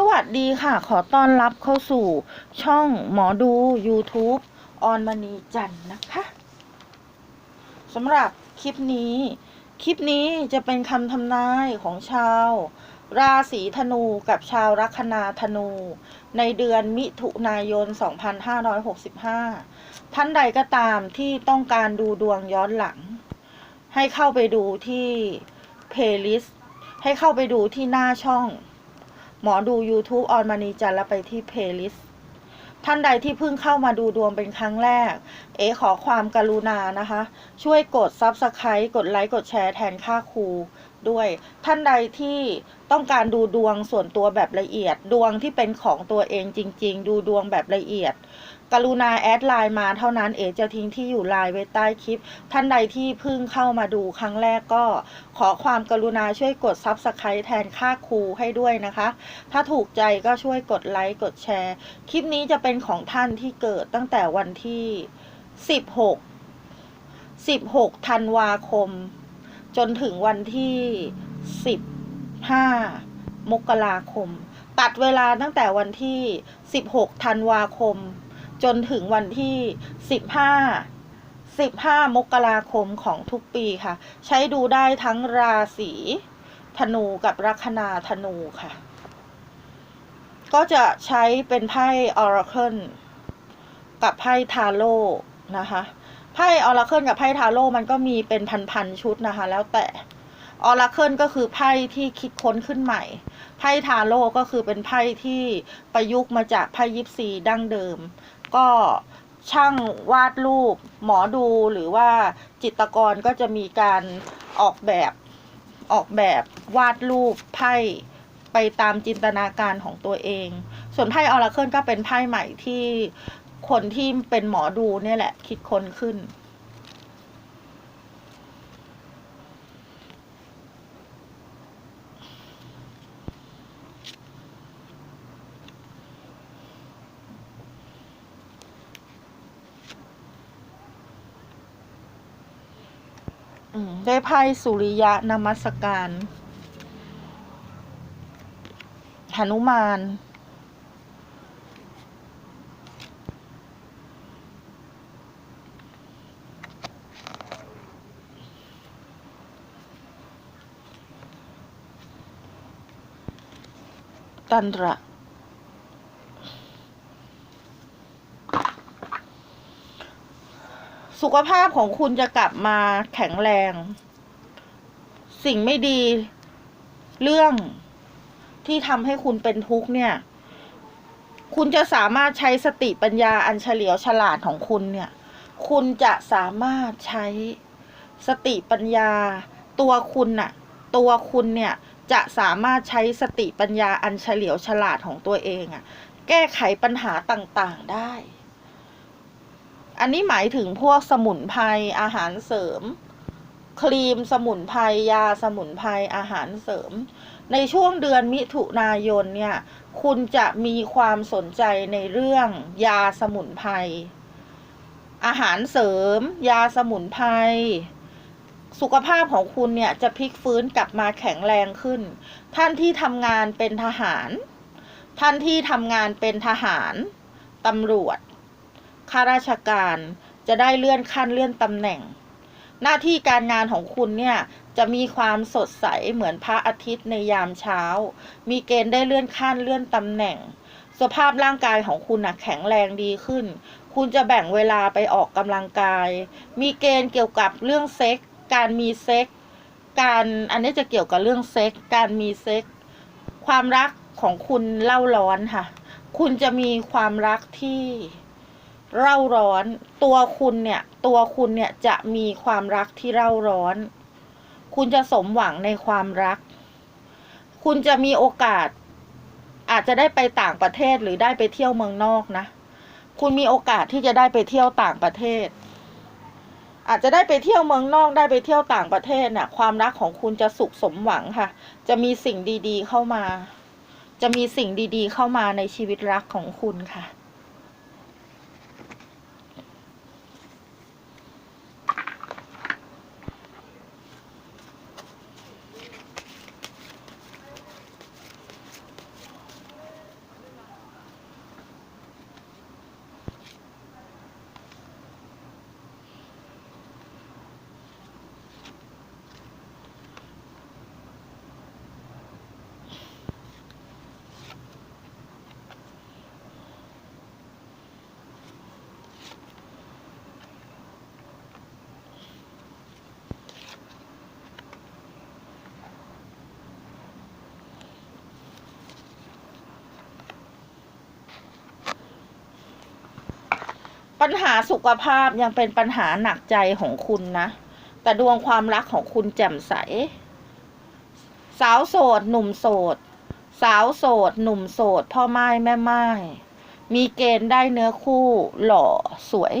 สวัสดีค่ะ ขอต้อนรับเข้าสู่ช่องหมอดู YouTube ออนมณีจันนะคะสำหรับคลิปนี้ คลิปนี้จะเป็นคำทำนายของชาว ราศีธนูกับชาวลัคนาธนู ในเดือนมิถุนายน 2565 ท่านใดก็ตามที่ต้องการดูดวงย้อนหลัง ให้เข้าไปดูที่เพลย์ลิสต์ให้เข้าไปดูที่หน้าช่อง หมอดู YouTube ออนมานีจันแล้วไปที่เพลย์ลิสต์ท่านใดที่เพิ่งเข้ามาดูดวงเป็นครั้งแรก เอขอความกรุณานะคะ ช่วยกด Subscribe กดไลค์กดแชร์แทนค่าครูด้วย ท่านใดที่ต้องการดูดวงส่วนตัวแบบละเอียด ดวงที่เป็นของตัวเองจริง ๆ ดูดวงแบบละเอียด กรุณาแอดไลน์มาเท่านั้นเอ๋จะทิ้งที่อยู่ไลน์ไว้ใต้คลิป ท่านใดที่เพิ่งเข้ามาดูครั้งแรกก็ ขอความกรุณาช่วยกด Subscribe แทนค่าครูให้ด้วยนะคะ ถ้าถูกใจก็ช่วยกดไลค์กดแชร์ คลิปนี้จะเป็นของท่านที่เกิดตั้งแต่วันที่ 16 16ธันวาคม จนถึงวันที่ 15 มกราคม ตัดเวลาตั้งแต่วันที่ 16ธันวาคม จนถึงวันที่ 15 15 มกราคมของทุกปีค่ะ ใช้ดูได้ทั้งราศีธนูกับลัคนาธนูค่ะ ก็จะใช้เป็นไพ่ Oracle กับไพ่ทาโร่นะคะไพ่ออราเคิลกับไพ่ทาโร่มันก็มีเป็นพันๆชุดนะคะ แล้วแต่ออราเคิลก็คือไพ่ที่คิดค้นขึ้นใหม่ ไพ่ทาโร่ก็คือเป็นไพ่ที่ประยุกต์มาจากไพ่ยิปซีดั้งเดิม ก็ช่างวาดรูปหมอดูหรือว่าจิตรกรก็จะมีการออกแบบออกแบบวาดรูปไพ่ไปตามจินตนาการของตัวเอง ส่วนไพ่ออราเคิลก็เป็นไพ่ใหม่ที่คนที่เป็นหมอดูเนี่ยแหละคิดค้นขึ้น ได้ไพ่สุริยะนมัสการหนุมาน ตันระ สุขภาพของคุณจะกลับมาแข็งแรง สิ่งไม่ดี เรื่องที่ทำให้คุณเป็นทุกข์เนี่ย คุณจะสามารถใช้สติปัญญาอันเฉลียวฉลาดของคุณเนี่ย คุณจะสามารถใช้สติปัญญา ตัวคุณน่ะ ตัวคุณเนี่ยจะสามารถใช้สติปัญญาอันเฉลียวฉลาดของตัวเองอะแก้ไขปัญหาต่างๆได้ อันนี้หมายถึงพวกสมุนไพรอาหารเสริม ครีมสมุนไพรยาสมุนไพรอาหารเสริม ในช่วงเดือนมิถุนายนเนี่ย คุณจะมีความสนใจในเรื่องยาสมุนไพรอาหารเสริม ยาสมุนไพรสุขภาพของคุณเนี่ยจะพลิกฟื้นกลับมาแข็งแรงขึ้น ท่านที่ทำงานเป็นทหาร ท่านที่ทำงานเป็นทหารตำรวจ ข้าราชการจะได้เลื่อนขั้นเลื่อนตำแหน่ง หน้าที่การงานของคุณเนี่ยจะมีความสดใสเหมือนพระอาทิตย์ในยามเช้า มีเกณฑ์ได้เลื่อนขั้นเลื่อนตำแหน่ง สภาพร่างกายของคุณนะแข็งแรงดีขึ้น คุณจะแบ่งเวลาไปออกกำลังกาย มีเกณฑ์เกี่ยวกับเรื่องเซ็ก การมีเซ็ก การอันนี้จะเกี่ยวกับเรื่องเซ็ก การมีเซ็ก ความรักของคุณเล่าร้อนค่ะ คุณจะมีความรักที่ เร่าร้อน ตัวคุณเนี่ย ตัวคุณเนี่ยจะมีความรักที่เร่าร้อน คุณจะสมหวังในความรัก คุณจะมีโอกาส อาจจะได้ไปต่างประเทศหรือได้ไปเที่ยวเมืองนอกนะ คุณมีโอกาสที่จะได้ไปเที่ยวต่างประเทศ อาจจะได้ไปเที่ยวเมืองนอกได้ไปเที่ยวต่างประเทศน่ะ ความรักของคุณจะสุขสมหวังค่ะ จะมีสิ่งดีๆเข้ามา จะมีสิ่งดีๆเข้ามาในชีวิตรักของคุณค่ะ ปัญหาสุขภาพยังเป็นปัญหาหนักใจของคุณนะ แต่ดวงความรักของคุณแจ่มใส สาวโสด หนุ่มโสด สาวโสด หนุ่มโสด พ่อไม้แม่ไม้มีเกณฑ์ได้เนื้อคู่หล่อสวย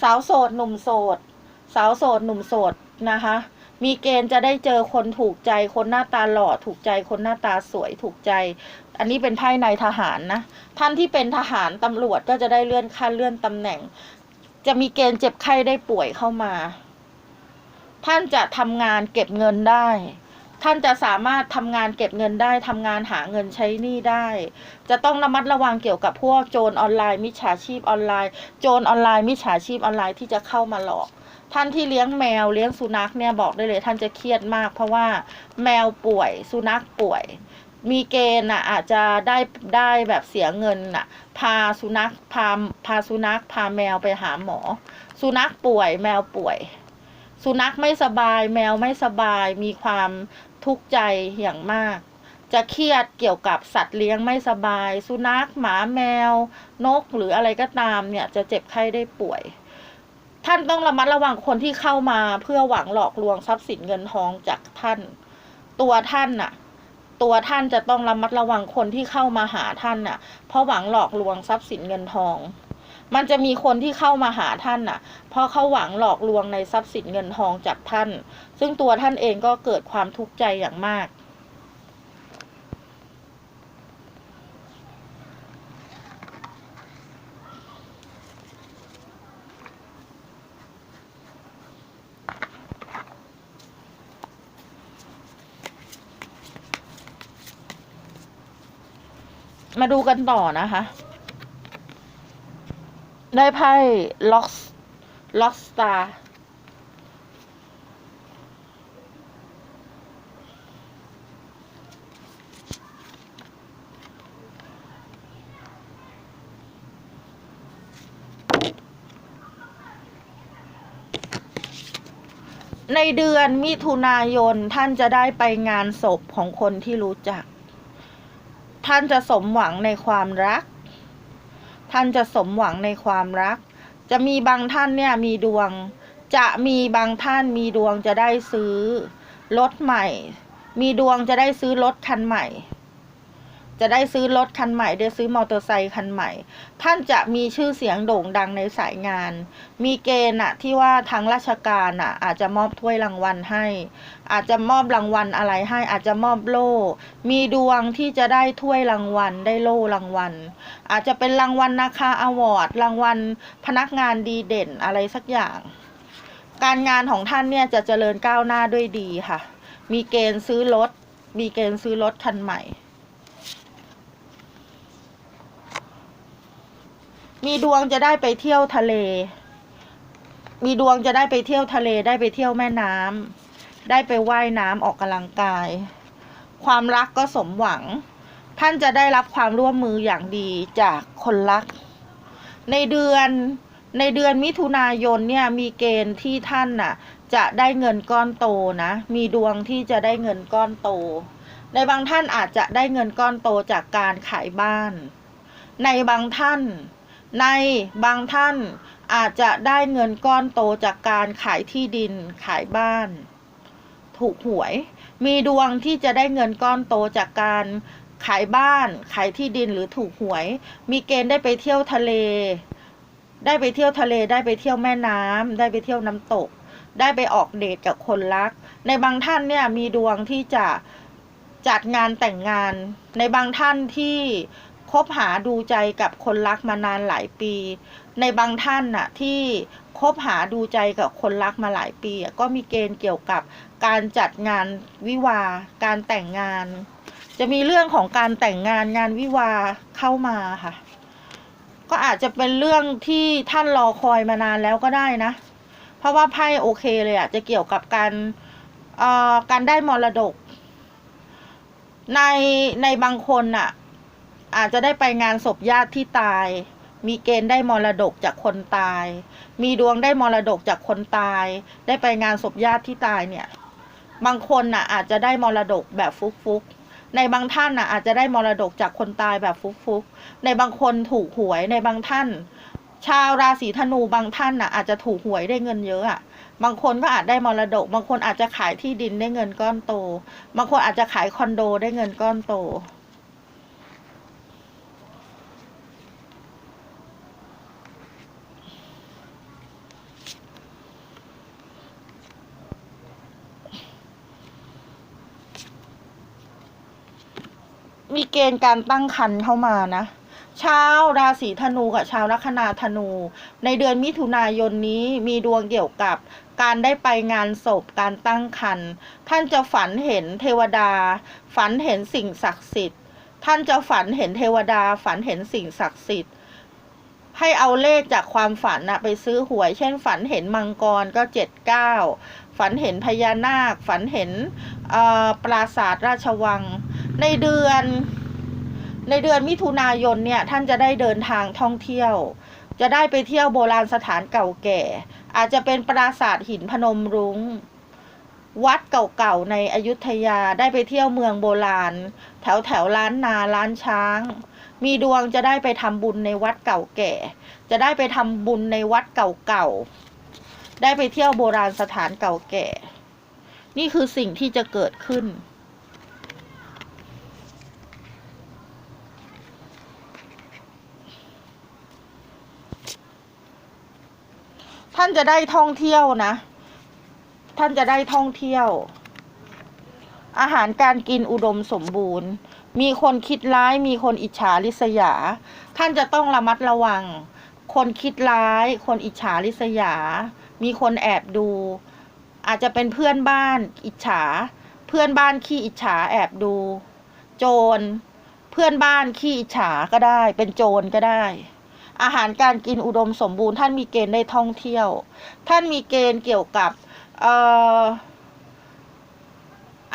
สาวโสด หนุ่มโสด สาวโสด หนุ่มโสดนะคะ มีเกณฑ์จะได้เจอคนถูกใจคนหน้าตาหล่อถูกใจคนหน้าตาสวยถูกใจ อันนี้เป็นไพ่ในทหารนะ ท่านที่เป็นทหารตำรวจก็จะได้เลื่อนขั้นเลื่อนตำแหน่ง จะมีเกณฑ์เจ็บไข้ได้ป่วยเข้ามา ท่านจะทำงานเก็บเงินได้ ท่านจะสามารถทำงานเก็บเงินได้ทำงานหาเงินใช้หนี้ได้ จะต้องระมัดระวังเกี่ยวกับพวกโจรออนไลน์มิจฉาชีพออนไลน์ โจรออนไลน์มิจฉาชีพออนไลน์ที่จะเข้ามาหลอกท่านที่เลี้ยงแมวเลี้ยงสุนัขเนี่ยบอกได้เลย ท่านจะเครียดมาก เพราะว่าแมวป่วยสุนัขป่วย มีเกณฑ์น่ะอาจจะได้ได้แบบเสียเงินน่ะ พาสุนัขพาพาสุนัขพาแมวไปหาหมอ สุนัขป่วยแมวป่วย สุนัขไม่สบายแมวไม่สบายมีความทุกข์ใจอย่างมาก จะเครียดเกี่ยวกับสัตว์เลี้ยงไม่สบาย สุนัขหมาแมวนกหรืออะไรก็ตามเนี่ยจะเจ็บไข้ได้ป่วย ท่านต้องระมัดระวังคนที่เข้ามาเพื่อหวังหลอกลวงทรัพย์สินเงินทองจากท่าน ตัวท่านน่ะ ตัวท่านจะต้องระมัดระวังคนที่เข้ามาหาท่านน่ะ เพราะหวังหลอกลวงทรัพย์สินเงินทอง มันจะมีคนที่เข้ามาหาท่านน่ะ เพราะเขาหวังหลอกลวงในทรัพย์สินเงินทองจากท่าน ซึ่งตัวท่านเองก็เกิดความทุกข์ใจอย่างมาก ดูกันต่อนะคะ ได้ไพ่ล็อกล็อกสตาร์ในเดือนมิถุนายนท่านจะได้ไปงานศพของคนที่รู้จัก ท่านจะสมหวังในความรัก ท่านจะสมหวังในความรัก จะมีบางท่านเนี่ยมีดวง จะมีบางท่านมีดวงจะได้ซื้อรถใหม่ มีดวงจะได้ซื้อรถคันใหม่ จะได้ซื้อรถคันใหม่ได้ซื้อมอเตอร์ไซค์คันใหม่ ท่านจะมีชื่อเสียงโด่งดังในสายงาน มีเกณฑ์อะที่ว่าทางราชการอะอาจจะมอบถ้วยรางวัลให้ อาจจะมอบรางวัลอะไรให้ อาจจะมอบโล่ มีดวงที่จะได้ถ้วยรางวัลได้โล่รางวัล อาจจะเป็นรางวัลนาคาอวอร์ดรางวัลพนักงานดีเด่นอะไรสักอย่าง การงานของท่านเนี่ยจะเจริญก้าวหน้าด้วยดีค่ะ มีเกณฑ์ซื้อรถ มีเกณฑ์ซื้อรถคันใหม่ มีดวงจะได้ไปเที่ยวทะเล มีดวงจะได้ไปเที่ยวทะเล ได้ไปเที่ยวแม่น้ำได้ไปไว่ายน้ำออกกำลังกาย ความรักก็สมหวัง ท่านจะได้รับความร่วมมืออย่างดีจากคนรัก ในเดือนในเดือนมิถุนายนเนี่ยมีเกณฑ์ที่ท่านน่ะ จะได้เงินก้อนโตนะ มีดวงที่จะได้เงินก้อนโต ในบางท่านอาจจะได้เงินก้อนโตจากการขายบ้าน ในบางท่าน ในบางท่านอาจจะได้เงินก้อนโตจากการขายที่ดินขายบ้าน ถูกหวย มีดวงที่จะได้เงินก้อนโตจากการขายบ้าน ขายที่ดินหรือถูกหวย มีเกณฑ์ได้ไปเที่ยวทะเล ได้ไปเที่ยวทะเล ได้ไปเที่ยวแม่น้ำได้ไปเที่ยวน้ำตก ได้ไปออกเดทกับคนรัก ในบางท่านเนี่ยมีดวงที่จะจัดงานแต่งงาน ในบางท่านที่ คบหาดูใจกับคนรักมานานหลายปี ในบางท่านน่ะที่คบหาดูใจกับคนรักมาหลายปี ก็มีเกณฑ์เกี่ยวกับการจัดงานวิวา การแต่งงาน จะมีเรื่องของการแต่งงานงานวิวาเข้ามาค่ะ ก็อาจจะเป็นเรื่องที่ท่านรอคอยมานานแล้วก็ได้นะ เพราะว่าไพ่โอเคเลยอะจะเกี่ยวกับการเอ่อการได้มรดก ในในบางคนน่ะ อาจจะได้ไปงานศพญาติที่ตาย มีเกณฑ์ได้มรดกจากคนตาย มีดวงได้มรดกจากคนตาย ได้ไปงานศพญาติที่ตายเนี่ย บางคนน่ะอาจจะได้มรดกแบบฟุกๆ ในบางท่านน่ะอาจจะได้มรดกจากคนตายแบบฟุกๆ ในบางคนถูกหวย ในบางท่าน ชาวราศีธนูบางท่านน่ะอาจจะถูกหวยได้เงินเยอะอะบางคนก็อาจได้มรดก บางคนอาจจะขายที่ดินได้เงินก้อนโต บางคนอาจจะขายคอนโดได้เงินก้อนโต เกณฑ์การตั้งครรภ์เข้ามานะชาวราศีธนูกับชาวลัคนาธนู ในเดือนมิถุนายนนี้มีดวงเกี่ยวกับการได้ไปงานศพการตั้งครรภ์ท่านจะฝันเห็นเทวดา ฝันเห็นสิ่งศักดิ์สิทธิ์ ท่านจะฝันเห็นเทวดา ฝันเห็นสิ่งศักดิ์สิทธิ์ ให้เอาเลขจากความฝันนะไปซื้อหวย เช่น ฝันเห็นมังกรก็เจ็ดเก้าฝันเห็นพญานาค ฝันเห็นปราสาทราชวัง ในเดือน ในเดือนมิถุนายนเนี่ยท่านจะได้เดินทางท่องเที่ยว จะได้ไปเที่ยวโบราณสถานเก่าแก่ อาจจะเป็นปราสาทหินพนมรุง้ง วัดเก่าๆในอยุธยาได้ไปเที่ยวเมืองโบราณ แถวแถวล้านนาล้านช้าง มีดวงจะได้ไปทำบุญในวัดเก่าแก่ จะได้ไปทำบุญในวัดเก่าๆได้ไปเที่ยวโบราณสถานเก่าแก่ นี่คือสิ่งที่จะเกิดขึ้น ท่านจะได้ท่องเที่ยวนะ ท่านจะได้ท่องเที่ยว อาหารการกินอุดมสมบูรณ์ มีคนคิดร้าย มีคนอิจฉาริษยา ท่านจะต้องระมัดระวัง คนคิดร้าย คนอิจฉาริษยา มีคนแอบดู อาจจะเป็นเพื่อนบ้านอิจฉา เพื่อนบ้านขี้อิจฉาแอบดู โจร เพื่อนบ้านขี้อิจฉาก็ได้ เป็นโจรก็ได้ อาหารการกินอุดมสมบูรณ์ ท่านมีเกณฑ์ได้ท่องเที่ยว ท่านมีเกณฑ์เกี่ยวกับเอ่อ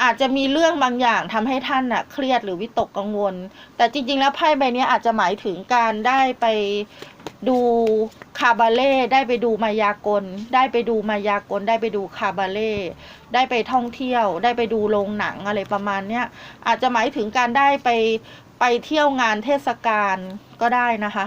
อาจจะมีเรื่องบางอย่างทำให้ท่านน่ะเครียดหรือวิตกกังวล แต่จริง ๆ แล้วไพ่ใบนี้อาจจะหมายถึงการได้ไปดูคาบาเล่ได้ไปดูมายากล ได้ไปดูมายากล ได้ไปดูคาบาเล่ได้ไปท่องเที่ยว ได้ไปดูโรงหนังอะไรประมาณเนี้ยอาจจะหมายถึงการได้ไปไปเที่ยวงานเทศกาลก็ได้นะคะ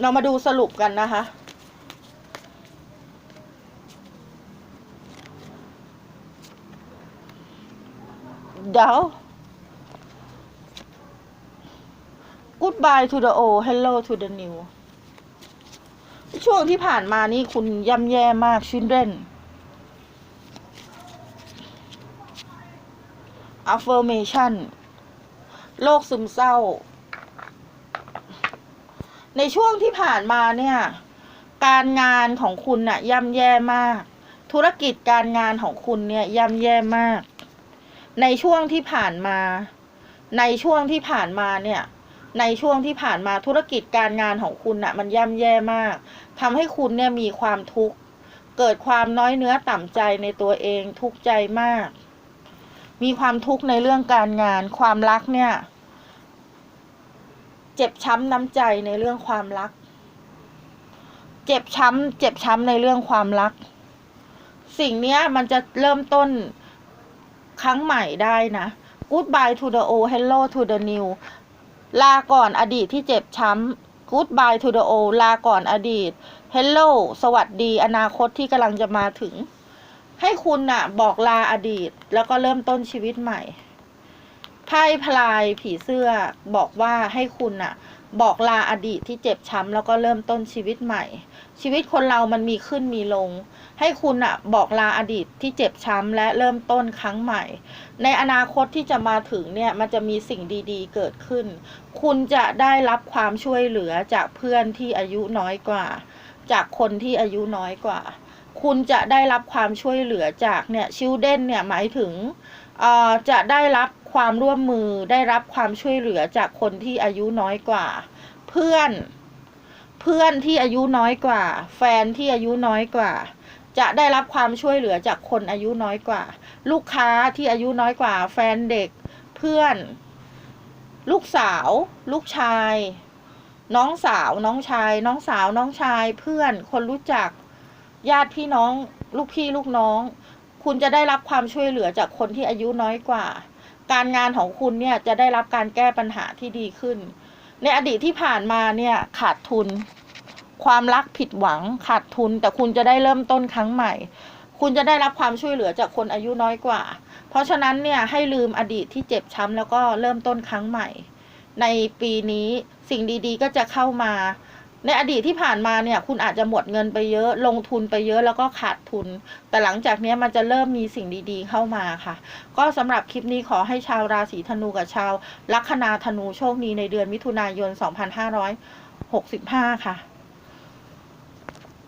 เรามาดูสรุปกันนะคะ เดี๋ยว goodbye to the old hello to the new ช่วงที่ผ่านมานี่คุณย่ำแย่มาก children affirmation โรคซึมเศร้า ในช่วงที่ผ่านมาเนี่ย การงานของคุณน่ะย่ำแย่มาก ธุรกิจการงานของคุณเนี่ยย่ำแย่มาก ในช่วงที่ผ่านมา ในช่วงที่ผ่านมาเนี่ย ในช่วงที่ผ่านมาธุรกิจการงานของคุณน่ะ มันย่ำแย่มากทำให้คุณเนี่ยมีความทุกข์เกิดความน้อยเนื้อต่ำใจในตัวเองทุกข์ใจมาก มีความทุกข์ในเรื่องการงานความรักเนี่ย เจ็บช้ำน้ำใจในเรื่องความรัก เจ็บช้ำเจ็บช้ำในเรื่องความรัก สิ่งนี้มันจะเริ่มต้นครั้งใหม่ได้นะ Goodbye to the old Hello to the new ลาก่อนอดีตที่เจ็บช้ำ Goodbye to the old ลาก่อนอดีต Hello สวัสดี อนาคตที่กำลังจะมาถึง ให้คุณน่ะ บอกลาอดีต แล้วก็เริ่มต้นชีวิตใหม่ ไพ่พลายผีเสื้อบอกว่าให้คุณน่ะบอกลาอดีตที่เจ็บช้ำแล้วก็เริ่มต้นชีวิตใหม่ ชีวิตคนเรามันมีขึ้นมีลง ให้คุณน่ะบอกลาอดีตที่เจ็บช้ำและเริ่มต้นครั้งใหม่ ในอนาคตที่จะมาถึงเนี่ยมันจะมีสิ่งดีๆเกิดขึ้น คุณจะได้รับความช่วยเหลือจากเพื่อนที่อายุน้อยกว่า จากคนที่อายุน้อยกว่า คุณจะได้รับความช่วยเหลือจากเนี่ยชิลเด้นเนี่ยหมายถึงจะได้รับ ความร่วมมือได้รับความช่วยเหลือจากคนที่อายุน้อยกว่า เพื่อน เพื่อนที่อายุน้อยกว่า แฟนที่อายุน้อยกว่า จะได้รับความช่วยเหลือจากคนอายุน้อยกว่า ลูกค้าที่อายุน้อยกว่า แฟนเด็ก เพื่อน ลูกสาว ลูกชาย น้องสาว น้องชาย น้องสาว น้องชาย เพื่อน คนรู้จัก ญาติพี่น้อง ลูกพี่ลูกน้อง คุณจะได้รับความช่วยเหลือจากคนที่อายุน้อยกว่า การงานของคุณเนี่ยจะได้รับการแก้ปัญหาที่ดีขึ้น ในอดีตที่ผ่านมาเนี่ยขาดทุน ความรักผิดหวังขาดทุน แต่คุณจะได้เริ่มต้นครั้งใหม่ คุณจะได้รับความช่วยเหลือจากคนอายุน้อยกว่า เพราะฉะนั้นเนี่ยให้ลืมอดีตที่เจ็บช้ำแล้วก็เริ่มต้นครั้งใหม่ ในปีนี้สิ่งดีๆก็จะเข้ามา ในอดีตที่ผ่านมาเนี่ยคุณอาจจะหมดเงินไปเยอะ ลงทุนไปเยอะแล้วก็ขาดทุน แต่หลังจากนี้มันจะเริ่มมีสิ่งดีๆเข้ามาค่ะ ก็สำหรับคลิปนี้ขอให้ชาวราศีธนูกับชาวลัคนาธนูโชคดีในเดือนมิถุนายน 2565 ค่ะ